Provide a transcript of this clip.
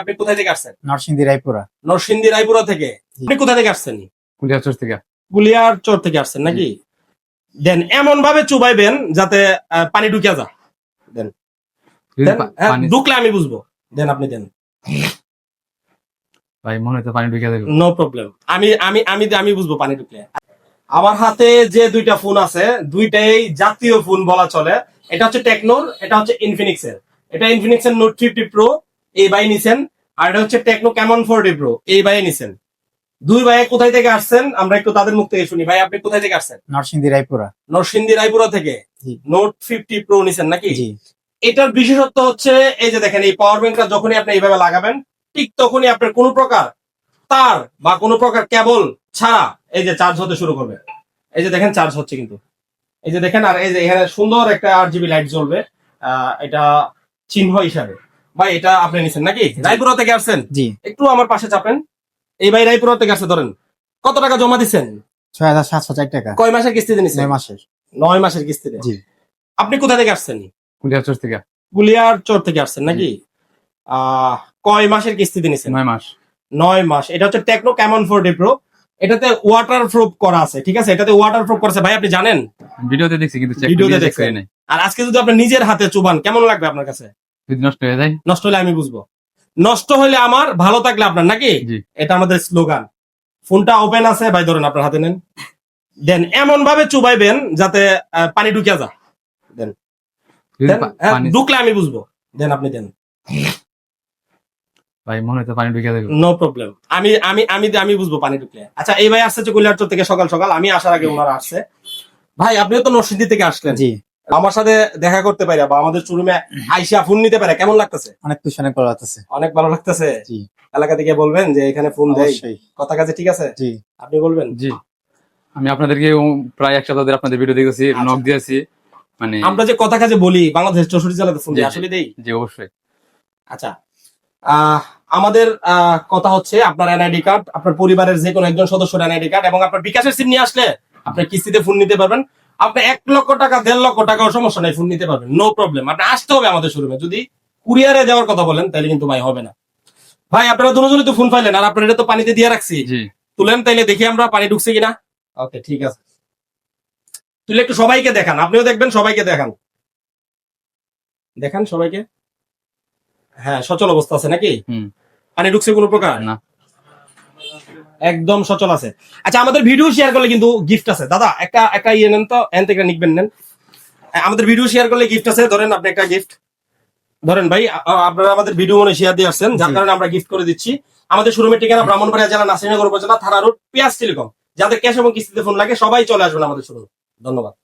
আপনি কোথায় থেকে আসছেন? নরসিংদী রায়পুরা। নরসিংদী রায়পুরা থেকে? আপনি কোথা থেকে আসছেন? থেকে। থেকে আসছেন নাকি? দেন এমন ভাবে চুবাইবেন যাতে পানি ঢুকিয়া যা দেন। হ্যাঁ, ঢুকলে আমি বুঝব। দেন আপনি দেন। ভাই মনে হচ্ছে পানি যাবে। নো প্রবলেম আমি আমি আমি আমি বুঝব পানি ঢুকলে। আমার হাতে যে দুইটা ফোন আছে দুইটাই জাতীয় ফোন বলা চলে। এটা হচ্ছে টেকনোর এটা হচ্ছে ইনফিনিক্স এর এটা ইনফিনিক্স এর নোট ফিফটি প্রো এই বাই নিছেন আর এটা হচ্ছে টেকনো ক্যামন ফোরটি প্রো এই বাই নিছেন। দুই ভাই কোথায় থেকে আসছেন? আমরা একটু তাদের মুখ থেকে শুনি। ভাই আপনি কোথায় থেকে আসছেন? নরসিংদী রায়পুরা। নরসিংদী রায়পুরা থেকে? নোট ফিফটি প্রো নিছেন নাকি? এটার বিশেষত্ব হচ্ছে এই যে দেখেন এই পাওয়ার ব্যাংকটা যখনই আপনি এইভাবে লাগাবেন ঠিক তখনই আপনার কোনো প্রকার তার বা কোনো প্রকার কেবল ছাড়া এই যে চার্জ হতে শুরু করবে। এই যে দেখেন চার্জ হচ্ছে কিন্তু। এই যে দেখেন আর এই যে এখানে সুন্দর একটা আট জিবি লাইট জ্বলবে। আহ, এটা চিহ্ন হিসাবে। ভাই এটা আপনি নিছেন নাকি? রায়পুরা থেকে আসছেন? জি। একটু আমার পাশে চাপেন। এই ভাই রায়পুরা থেকে আসছে ধরেন। কত টাকা জমা দিচ্ছেন ছয় হাজার সাতশো চার টাকা। কয় মাসের কিস্তিতে নিছেন? নয় মাসের। নয় মাসের কিস্তিতে? জি। আপনি কোথা থেকে আসছেন? কুলিয়াচর থেকে। গুলিয়ার চর থেকে আসছেন নাকি? আহ কয় মাসের কিস্তিতে নিছেন? নয় মাস। নয় মাস। এটা হচ্ছে টেকনো ক্যামন ফোরটি প্রো এটাতে ওয়াটার প্রুফ করা আছে ঠিক আছে? এটাতে ওয়াটার প্রুফ করা আছে। ভাই আপনি জানেন? ভিডিওতে দেখছি কিন্তু ভিডিওতে দেখছেন। আর আজকে যদি আপনি নিজের হাতে চুবান কেমন লাগবে আপনার কাছে? যদি নষ্ট হয়ে যায়? নষ্ট হলে আমি বুঝব। নষ্ট হলে আমার ভালো থাকলে আপনার নাকি? এটা আমাদের স্লোগান। ফোনটা ওপেন আছে ভাই ধরেন আপনার হাতে নেন। দেন এমন ভাবে চুবাইবেন যাতে পানি ঢুকিয়া যা দেন। হ্যাঁ, ঢুকলে আমি বুঝব। দেন আপনি দেন। ভাই মনে হচ্ছে পানি ঢুকে যাবে নো প্রবলেম আমি আমি আমি আমি বুঝব পানি ঢুকলে। আচ্ছা এই ভাই আসছে চকুলিয়ারচর থেকে সকাল সকাল আমি আসার আগে ওনারা আসছে। ভাই আপনিও তো নরসিংদী থেকে আসলেন। জি। আমার সাথে দেখা করতে পারে বা আমাদের শোরুমে আইসা ফোন নিতে পারে কেমন লাগতেছে? অনেক তুষানে করা আছে অনেক ভালো লাগতেছে? এলাকা থেকে বলবেন যে এখানে ফোন দেয়। কথা কাছে ঠিক আছে? জি। আপনি বলবেন? জি। আমি আপনাদেরকে প্রায় এক সপ্তাহ ধরে আপনাদের ভিডিও দেখেছি। নক দিয়েছি মানে আমরা যে কথা কাজে বলি বাংলাদেশ চৌষট্টি জেলাতে ফোন দিই আসলে দেই? জি অবশ্যই। আচ্ছা। আহ, আমাদের আহ, কথা হচ্ছে আপনার এনআইডি কার্ড আপনার পরিবারের যে কোনো একজন সদস্যের এনআইডি কার্ড এবং আপনার বিকাশের সিম নিয়ে আসলে আপনি কিস্তিতে ফোন নিতে পারবেন। আপনি এক লক্ষ টাকা দেড় লক্ষ টাকাও সমস্যা নাই ফোন নিতে পারবেন। নো প্রবলেম আপনি আসতে হবে আমাদের শোরুমে যদি কুরিয়ারে যাওয়ার কথা বলেন তাহলে কিন্তু ভাই হবে না। ভাই আপনারা দুজনে তো ফোন পাইলেন আর আপনার এটা তো পানিতে দিয়ে রাখছি। তুলেন তাইলে দেখি আমরা পানি ঢুকছে কিনা। ওকে ঠিক আছে। তুলে একটু সবাইকে দেখান। আপনিও দেখবেন সবাইকে দেখান। দেখান সবাইকে। হ্যাঁ সচল অবস্থা আছে নাকি? হুম। পানি ঢুকছে কোনো প্রকার? না। একদম সচল আছে। আচ্ছা আমাদের ভিডিও শেয়ার করলে কিন্তু গিফট আছে। দাদা একটা একটা ইয়ে নেন তো এন থেকে নিকবেন নেন। আমাদের ভিডিও শেয়ার করলে গিফট আছে। ধরেন আপনি একটা গিফট ধরেন ভাই আপনারা আমাদের ভিডিও মনে শেয়ার দিয়ে আসছেন। যার। কারণে আমরা গিফট করে দিচ্ছি। আমাদের শোরুমের ঠিকানা ব্রাহ্মণবাড়িয়া জেলা নাসিনগর উপজেলা থানা রোড পিয়াস টেলিকম। যাদের ক্যাশ এবং কিস্তিতে ফোন লাগে সবাই চলে আসবেন আমাদের শোরুমে ধন্যবাদ।